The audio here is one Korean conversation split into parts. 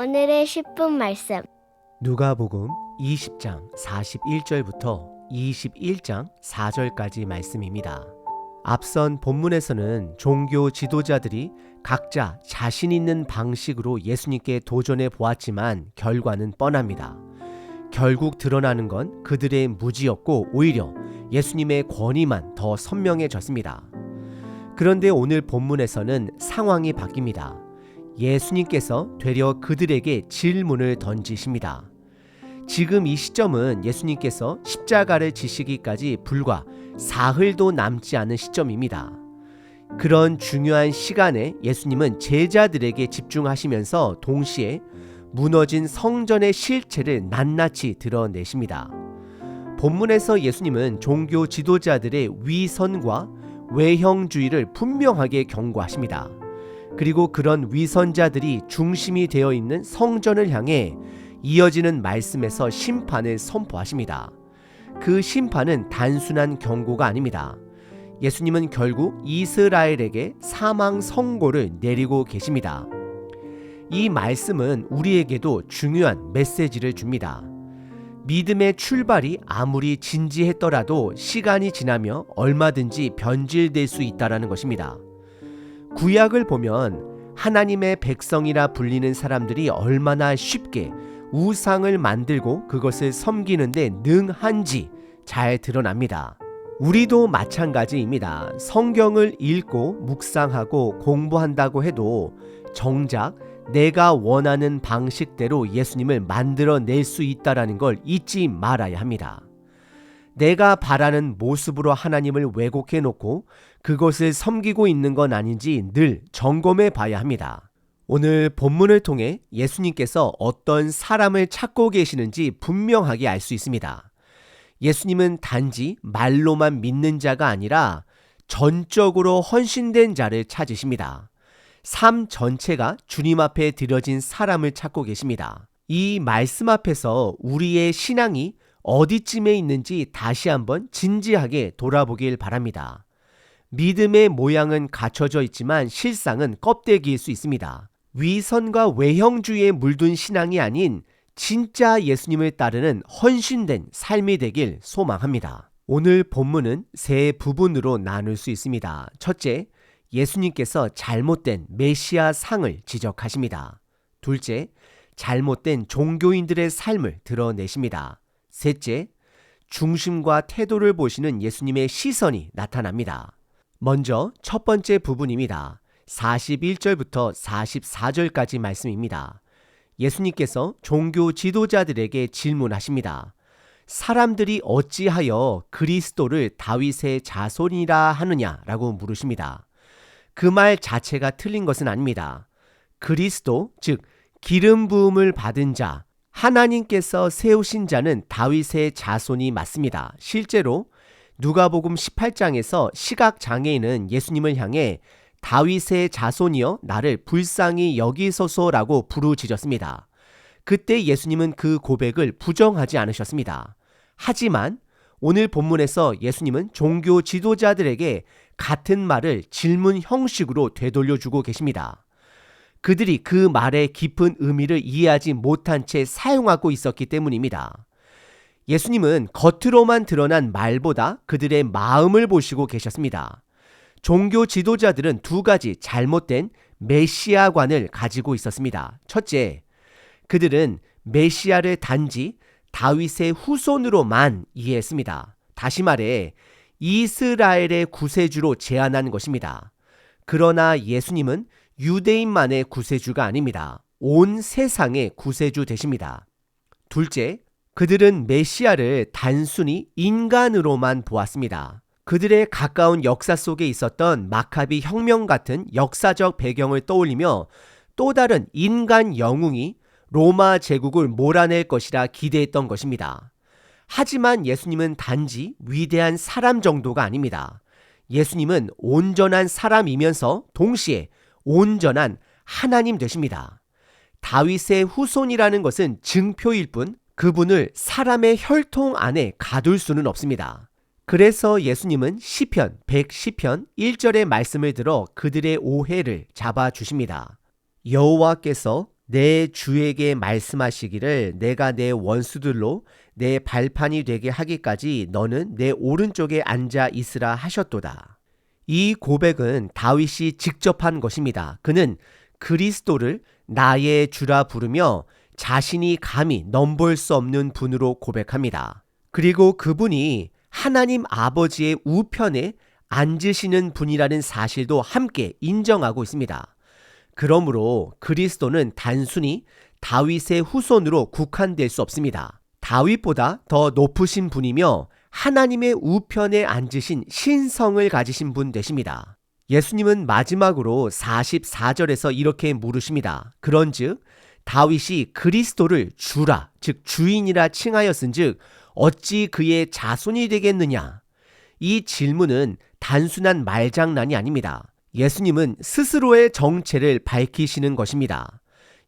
오늘의 10분 말씀. 누가복음 20장 41절부터 21장 4절까지 말씀입니다. 앞선 본문에서는 종교 지도자들이 각자 자신 있는 방식으로 예수님께 도전해 보았지만 결과는 뻔합니다. 결국 드러나는 건 그들의 무지였고 오히려 예수님의 권위만 더 선명해졌습니다. 그런데 오늘 본문에서는 상황이 바뀝니다. 예수님께서 되려 그들에게 질문을 던지십니다. 지금 이 시점은 예수님께서 십자가를 지시기까지 불과 사흘도 남지 않은 시점입니다. 그런 중요한 시간에 예수님은 제자들에게 집중하시면서 동시에 무너진 성전의 실체를 낱낱이 드러내십니다. 본문에서 예수님은 종교 지도자들의 위선과 외형주의를 분명하게 경고하십니다. 그리고 그런 위선자들이 중심이 되어 있는 성전을 향해 이어지는 말씀에서 심판을 선포하십니다. 그 심판은 단순한 경고가 아닙니다. 예수님은 결국 이스라엘에게 사망 선고를 내리고 계십니다. 이 말씀은 우리에게도 중요한 메시지를 줍니다. 믿음의 출발이 아무리 진지했더라도 시간이 지나며 얼마든지 변질될 수 있다라는 것입니다. 구약을 보면 하나님의 백성이라 불리는 사람들이 얼마나 쉽게 우상을 만들고 그것을 섬기는데 능한지 잘 드러납니다. 우리도 마찬가지입니다. 성경을 읽고 묵상하고 공부한다고 해도 정작 내가 원하는 방식대로 예수님을 만들어낼 수 있다라는 걸 잊지 말아야 합니다. 내가 바라는 모습으로 하나님을 왜곡해 놓고 그것을 섬기고 있는 건 아닌지 늘 점검해 봐야 합니다. 오늘 본문을 통해 예수님께서 어떤 사람을 찾고 계시는지 분명하게 알 수 있습니다. 예수님은 단지 말로만 믿는 자가 아니라 전적으로 헌신된 자를 찾으십니다. 삶 전체가 주님 앞에 드려진 사람을 찾고 계십니다. 이 말씀 앞에서 우리의 신앙이 어디쯤에 있는지 다시 한번 진지하게 돌아보길 바랍니다. 믿음의 모양은 갖춰져 있지만 실상은 껍데기일 수 있습니다. 위선과 외형주의에 물든 신앙이 아닌 진짜 예수님을 따르는 헌신된 삶이 되길 소망합니다. 오늘 본문은 세 부분으로 나눌 수 있습니다. 첫째, 예수님께서 잘못된 메시아 상을 지적하십니다. 둘째, 잘못된 종교인들의 삶을 드러내십니다. 셋째, 중심과 태도를 보시는 예수님의 시선이 나타납니다. 먼저 첫 번째 부분입니다. 41절부터 44절까지 말씀입니다. 예수님께서 종교 지도자들에게 질문하십니다. 사람들이 어찌하여 그리스도를 다윗의 자손이라 하느냐라고 물으십니다. 그 말 자체가 틀린 것은 아닙니다. 그리스도, 즉, 기름 부음을 받은 자, 하나님께서 세우신 자는 다윗의 자손이 맞습니다. 실제로 누가복음 18장에서 시각 장애인은 예수님을 향해 다윗의 자손이여 나를 불쌍히 여기소서라고 부르짖었습니다. 그때 예수님은 그 고백을 부정하지 않으셨습니다. 하지만 오늘 본문에서 예수님은 종교 지도자들에게 같은 말을 질문 형식으로 되돌려주고 계십니다. 그들이 그 말의 깊은 의미를 이해하지 못한 채 사용하고 있었기 때문입니다. 예수님은 겉으로만 드러난 말보다 그들의 마음을 보시고 계셨습니다. 종교 지도자들은 두 가지 잘못된 메시아관을 가지고 있었습니다. 첫째, 그들은 메시아를 단지 다윗의 후손으로만 이해했습니다. 다시 말해 이스라엘의 구세주로 제안한 것입니다. 그러나 예수님은 유대인만의 구세주가 아닙니다. 온 세상의 구세주 되십니다. 둘째, 그들은 메시아를 단순히 인간으로만 보았습니다. 그들의 가까운 역사 속에 있었던 마카비 혁명 같은 역사적 배경을 떠올리며 또 다른 인간 영웅이 로마 제국을 몰아낼 것이라 기대했던 것입니다. 하지만 예수님은 단지 위대한 사람 정도가 아닙니다. 예수님은 온전한 사람이면서 동시에 온전한 하나님 되십니다. 다윗의 후손이라는 것은 증표일 뿐 그분을 사람의 혈통 안에 가둘 수는 없습니다. 그래서 예수님은 시편 110편 1절의 말씀을 들어 그들의 오해를 잡아 주십니다. 여호와께서 내 주에게 말씀하시기를 내가 내 원수들로 내 발판이 되게 하기까지 너는 내 오른쪽에 앉아 있으라 하셨도다. 이 고백은 다윗이 직접 한 것입니다. 그는 그리스도를 나의 주라 부르며 자신이 감히 넘볼 수 없는 분으로 고백합니다. 그리고 그분이 하나님 아버지의 우편에 앉으시는 분이라는 사실도 함께 인정하고 있습니다. 그러므로 그리스도는 단순히 다윗의 후손으로 국한될 수 없습니다. 다윗보다 더 높으신 분이며 하나님의 우편에 앉으신 신성을 가지신 분 되십니다. 예수님은 마지막으로 44절에서 이렇게 물으십니다. 그런즉 다윗이 그리스도를 주라, 즉 주인이라 칭하였은즉 어찌 그의 자손이 되겠느냐? 이 질문은 단순한 말장난이 아닙니다. 예수님은 스스로의 정체를 밝히시는 것입니다.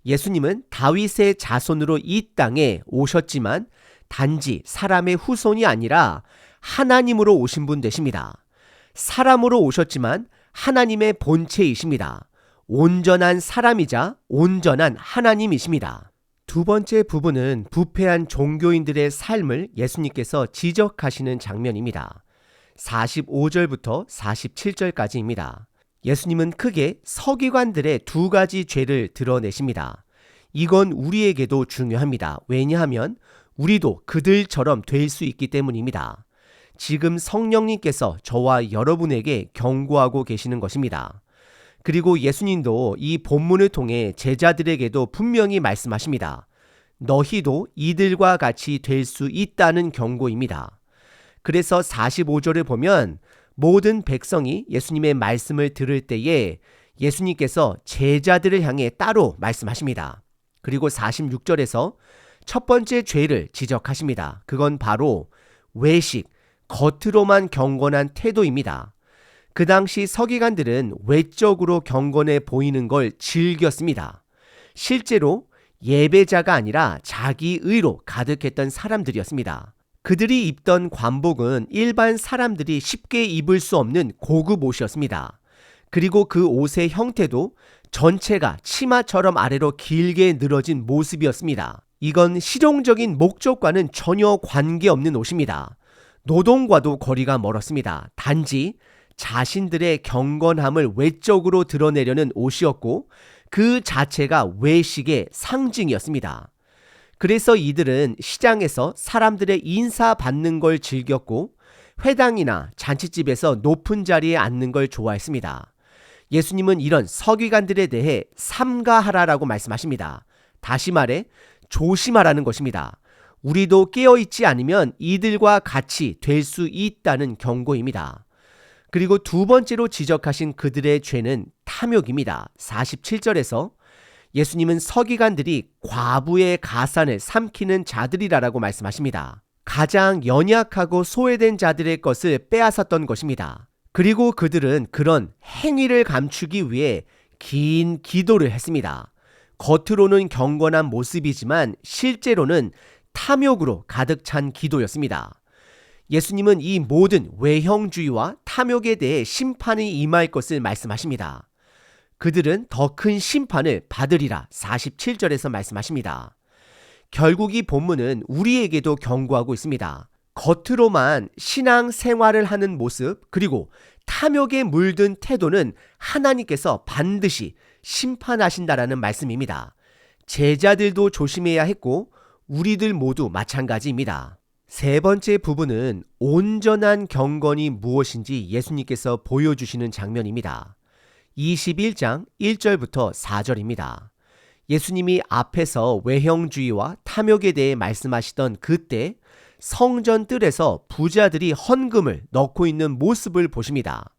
예수님은 다윗의 자손으로 이 땅에 오셨지만 단지 사람의 후손이 아니라 하나님으로 오신 분 되십니다. 사람으로 오셨지만 하나님의 본체이십니다. 온전한 사람이자 온전한 하나님이십니다. 두 번째 부분은 부패한 종교인들의 삶을 예수님께서 지적하시는 장면입니다. 45절부터 47절까지입니다. 예수님은 크게 서기관들의 두 가지 죄를 드러내십니다. 이건 우리에게도 중요합니다. 왜냐하면 우리도 그들처럼 될 수 있기 때문입니다. 지금 성령님께서 저와 여러분에게 경고하고 계시는 것입니다. 그리고 예수님도 이 본문을 통해 제자들에게도 분명히 말씀하십니다. 너희도 이들과 같이 될 수 있다는 경고입니다. 그래서 45절을 보면 모든 백성이 예수님의 말씀을 들을 때에 예수님께서 제자들을 향해 따로 말씀하십니다. 그리고 46절에서 첫 번째 죄를 지적하십니다. 그건 바로 외식, 겉으로만 경건한 태도입니다. 그 당시 서기관들은 외적으로 경건해 보이는 걸 즐겼습니다. 실제로 예배자가 아니라 자기 의로 가득했던 사람들이었습니다. 그들이 입던 관복은 일반 사람들이 쉽게 입을 수 없는 고급 옷이었습니다. 그리고 그 옷의 형태도 전체가 치마처럼 아래로 길게 늘어진 모습이었습니다. 이건 실용적인 목적과는 전혀 관계없는 옷입니다. 노동과도 거리가 멀었습니다. 단지 자신들의 경건함을 외적으로 드러내려는 옷이었고 그 자체가 외식의 상징이었습니다. 그래서 이들은 시장에서 사람들의 인사받는 걸 즐겼고 회당이나 잔치집에서 높은 자리에 앉는 걸 좋아했습니다. 예수님은 이런 서기관들에 대해 삼가하라라고 말씀하십니다. 다시 말해 조심하라는 것입니다. 우리도 깨어있지 않으면 이들과 같이 될 수 있다는 경고입니다. 그리고 두 번째로 지적하신 그들의 죄는 탐욕입니다. 47절에서 예수님은 서기관들이 과부의 가산을 삼키는 자들이라라고 말씀하십니다. 가장 연약하고 소외된 자들의 것을 빼앗았던 것입니다. 그리고 그들은 그런 행위를 감추기 위해 긴 기도를 했습니다. 겉으로는 경건한 모습이지만 실제로는 탐욕으로 가득 찬 기도였습니다. 예수님은 이 모든 외형주의와 탐욕에 대해 심판이 임할 것을 말씀하십니다. 그들은 더 큰 심판을 받으리라 47절에서 말씀하십니다. 결국 이 본문은 우리에게도 경고하고 있습니다. 겉으로만 신앙 생활을 하는 모습, 그리고 탐욕에 물든 태도는 하나님께서 반드시 심판하신다라는 말씀입니다. 제자들도 조심해야 했고, 우리들 모두 마찬가지입니다. 세 번째 부분은 온전한 경건이 무엇인지 예수님께서 보여주시는 장면입니다. 21장 1절부터 4절입니다. 예수님이 앞에서 외형주의와 탐욕에 대해 말씀하시던 그때 성전 뜰에서 부자들이 헌금을 넣고 있는 모습을 보십니다.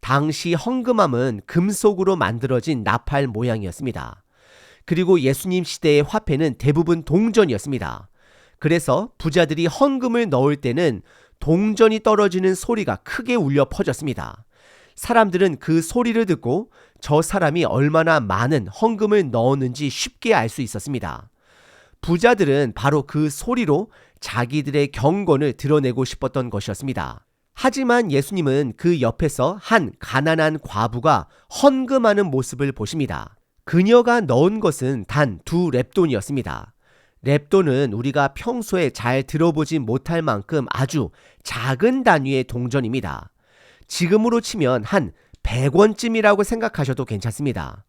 당시 헌금함은 금속으로 만들어진 나팔 모양이었습니다. 그리고 예수님 시대의 화폐는 대부분 동전이었습니다. 그래서 부자들이 헌금을 넣을 때는 동전이 떨어지는 소리가 크게 울려 퍼졌습니다. 사람들은 그 소리를 듣고 저 사람이 얼마나 많은 헌금을 넣었는지 쉽게 알 수 있었습니다. 부자들은 바로 그 소리로 자기들의 경건을 드러내고 싶었던 것이었습니다. 하지만 예수님은 그 옆에서 한 가난한 과부가 헌금하는 모습을 보십니다. 그녀가 넣은 것은 단 두 랩돈이었습니다. 랩돈은 우리가 평소에 잘 들어보지 못할 만큼 아주 작은 단위의 동전입니다. 지금으로 치면 한 100원쯤이라고 생각하셔도 괜찮습니다.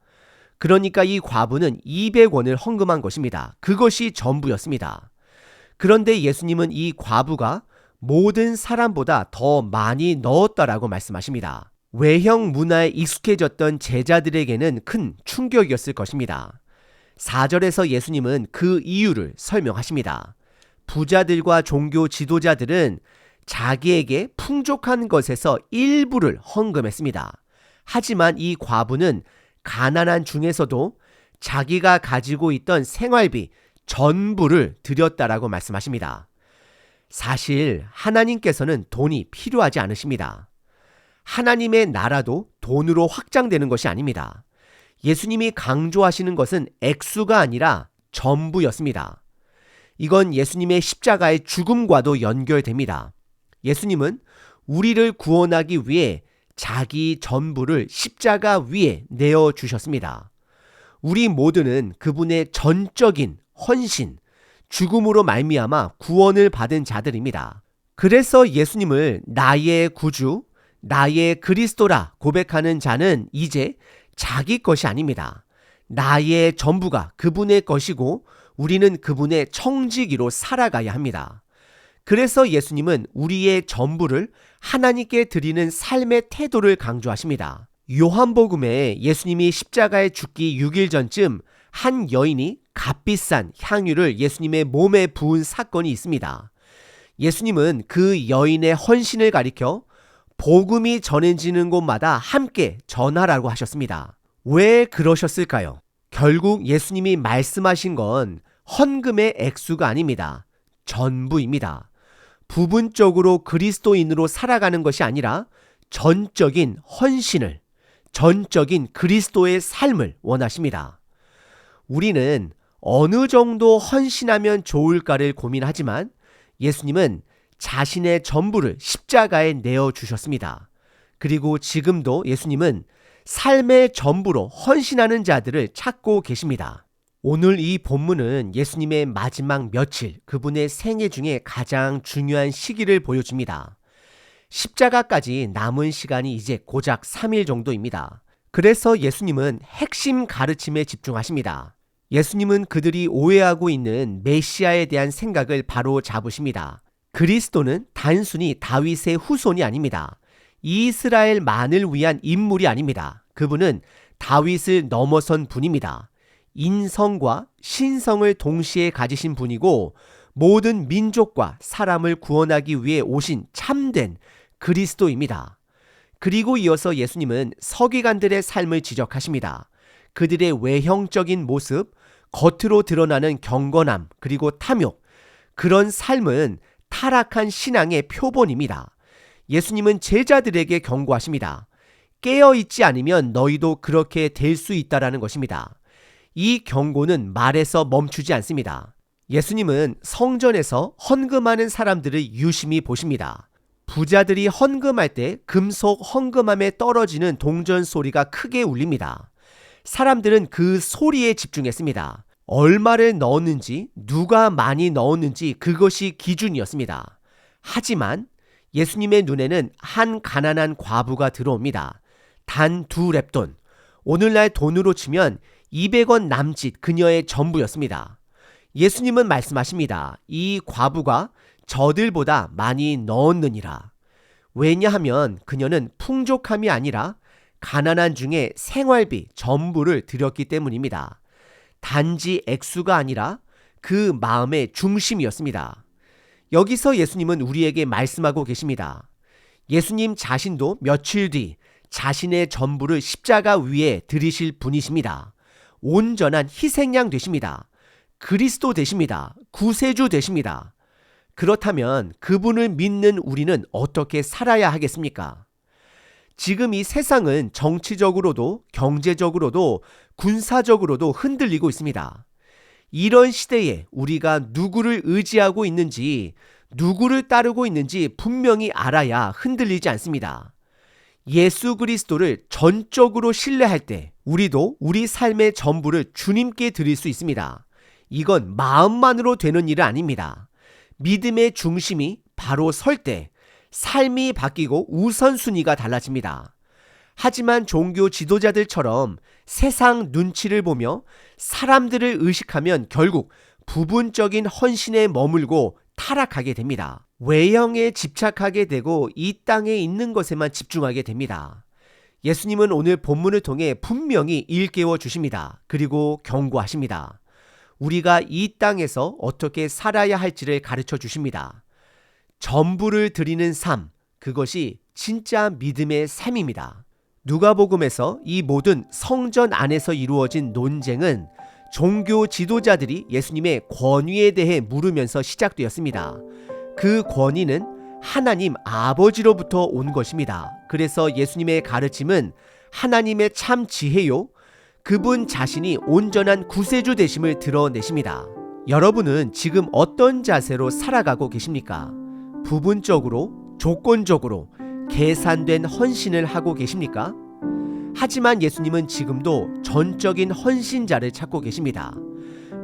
그러니까 이 과부는 200원을 헌금한 것입니다. 그것이 전부였습니다. 그런데 예수님은 이 과부가 모든 사람보다 더 많이 넣었다라고 말씀하십니다. 외형 문화에 익숙해졌던 제자들에게는 큰 충격이었을 것입니다. 4절에서 예수님은 그 이유를 설명하십니다. 부자들과 종교 지도자들은 자기에게 풍족한 것에서 일부를 헌금했습니다. 하지만 이 과부는 가난한 중에서도 자기가 가지고 있던 생활비 전부를 드렸다라고 말씀하십니다. 사실 하나님께서는 돈이 필요하지 않으십니다. 하나님의 나라도 돈으로 확장되는 것이 아닙니다. 예수님이 강조하시는 것은 액수가 아니라 전부였습니다. 이건 예수님의 십자가의 죽음과도 연결됩니다. 예수님은 우리를 구원하기 위해 자기 전부를 십자가 위에 내어 주셨습니다. 우리 모두는 그분의 전적인 헌신, 죽음으로 말미암아 구원을 받은 자들입니다. 그래서 예수님을 나의 구주, 나의 그리스도라 고백하는 자는 이제 자기 것이 아닙니다. 나의 전부가 그분의 것이고 우리는 그분의 청지기로 살아가야 합니다. 그래서 예수님은 우리의 전부를 하나님께 드리는 삶의 태도를 강조하십니다. 요한복음에 예수님이 십자가에 죽기 6일 전쯤 한 여인이 값비싼 향유를 예수님의 몸에 부은 사건이 있습니다. 예수님은 그 여인의 헌신을 가리켜 복음이 전해지는 곳마다 함께 전하라고 하셨습니다. 왜 그러셨을까요? 결국 예수님이 말씀하신 건 헌금의 액수가 아닙니다. 전부입니다. 부분적으로 그리스도인으로 살아가는 것이 아니라 전적인 헌신을, 전적인 그리스도의 삶을 원하십니다. 우리는 어느 정도 헌신하면 좋을까를 고민하지만 예수님은 자신의 전부를 십자가에 내어 주셨습니다. 그리고 지금도 예수님은 삶의 전부로 헌신하는 자들을 찾고 계십니다. 오늘 이 본문은 예수님의 마지막 며칠, 그분의 생애 중에 가장 중요한 시기를 보여줍니다. 십자가까지 남은 시간이 이제 고작 3일 정도입니다. 그래서 예수님은 핵심 가르침에 집중하십니다. 예수님은 그들이 오해하고 있는 메시아에 대한 생각을 바로 잡으십니다. 그리스도는 단순히 다윗의 후손이 아닙니다. 이스라엘만을 위한 인물이 아닙니다. 그분은 다윗을 넘어선 분입니다. 인성과 신성을 동시에 가지신 분이고 모든 민족과 사람을 구원하기 위해 오신 참된 그리스도입니다. 그리고 이어서 예수님은 서기관들의 삶을 지적하십니다. 그들의 외형적인 모습, 겉으로 드러나는 경건함, 그리고 탐욕, 그런 삶은 타락한 신앙의 표본입니다. 예수님은 제자들에게 경고하십니다. 깨어있지 않으면 너희도 그렇게 될 수 있다라는 것입니다. 이 경고는 말에서 멈추지 않습니다. 예수님은 성전에서 헌금하는 사람들을 유심히 보십니다. 부자들이 헌금할 때 금속 헌금함에 떨어지는 동전 소리가 크게 울립니다. 사람들은 그 소리에 집중했습니다. 얼마를 넣었는지, 누가 많이 넣었는지 그것이 기준이었습니다. 하지만 예수님의 눈에는 한 가난한 과부가 들어옵니다. 단 두 랩돈. 오늘날 돈으로 치면 200원 남짓 그녀의 전부였습니다. 예수님은 말씀하십니다. 이 과부가 저들보다 많이 넣었느니라. 왜냐하면 그녀는 풍족함이 아니라 가난한 중에 생활비 전부를 드렸기 때문입니다. 단지 액수가 아니라 그 마음의 중심이었습니다. 여기서 예수님은 우리에게 말씀하고 계십니다. 예수님 자신도 며칠 뒤 자신의 전부를 십자가 위에 들이실 분이십니다. 온전한 희생양 되십니다. 그리스도 되십니다. 구세주 되십니다. 그렇다면 그분을 믿는 우리는 어떻게 살아야 하겠습니까? 지금 이 세상은 정치적으로도 경제적으로도 군사적으로도 흔들리고 있습니다. 이런 시대에 우리가 누구를 의지하고 있는지, 누구를 따르고 있는지 분명히 알아야 흔들리지 않습니다. 예수 그리스도를 전적으로 신뢰할 때 우리도 우리 삶의 전부를 주님께 드릴 수 있습니다. 이건 마음만으로 되는 일은 아닙니다. 믿음의 중심이 바로 설 때 삶이 바뀌고 우선순위가 달라집니다. 하지만 종교 지도자들처럼 세상 눈치를 보며 사람들을 의식하면 결국 부분적인 헌신에 머물고 타락하게 됩니다. 외형에 집착하게 되고 이 땅에 있는 것에만 집중하게 됩니다. 예수님은 오늘 본문을 통해 분명히 일깨워 주십니다. 그리고 경고하십니다. 우리가 이 땅에서 어떻게 살아야 할지를 가르쳐 주십니다. 전부를 드리는 삶, 그것이 진짜 믿음의 삶입니다. 누가복음에서 이 모든 성전 안에서 이루어진 논쟁은 종교 지도자들이 예수님의 권위에 대해 물으면서 시작되었습니다. 그 권위는 하나님 아버지로부터 온 것입니다. 그래서 예수님의 가르침은 하나님의 참 지혜요. 그분 자신이 온전한 구세주 되심을 드러내십니다. 여러분은 지금 어떤 자세로 살아가고 계십니까? 부분적으로, 조건적으로 계산된 헌신을 하고 계십니까? 하지만 예수님은 지금도 전적인 헌신자를 찾고 계십니다.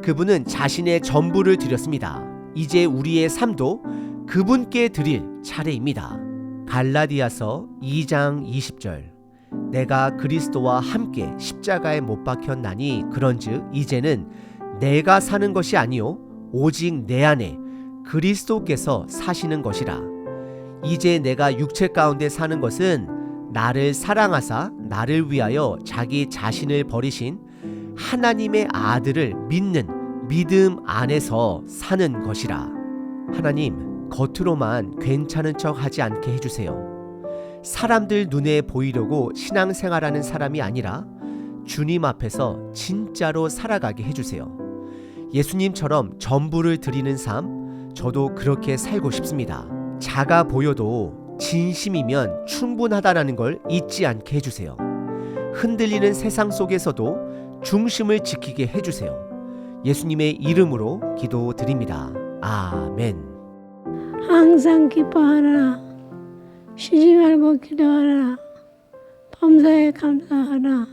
그분은 자신의 전부를 드렸습니다. 이제 우리의 삶도 그분께 드릴 차례입니다. 갈라디아서 2장 20절 내가 그리스도와 함께 십자가에 못 박혔나니 그런즉 이제는 내가 사는 것이 아니요 오직 내 안에 그리스도께서 사시는 것이라 이제 내가 육체 가운데 사는 것은 나를 사랑하사 나를 위하여 자기 자신을 버리신 하나님의 아들을 믿는 믿음 안에서 사는 것이라 하나님 겉으로만 괜찮은 척 하지 않게 해주세요. 사람들 눈에 보이려고 신앙생활하는 사람이 아니라 주님 앞에서 진짜로 살아가게 해주세요. 예수님처럼 전부를 드리는 삶, 저도 그렇게 살고 싶습니다. 작아 보여도 진심이면 충분하다라는 걸 잊지 않게 해주세요. 흔들리는 세상 속에서도 중심을 지키게 해주세요. 예수님의 이름으로 기도드립니다. 아멘. 항상 기뻐하라. 쉬지 말고 기도하라. 범사에 감사하라.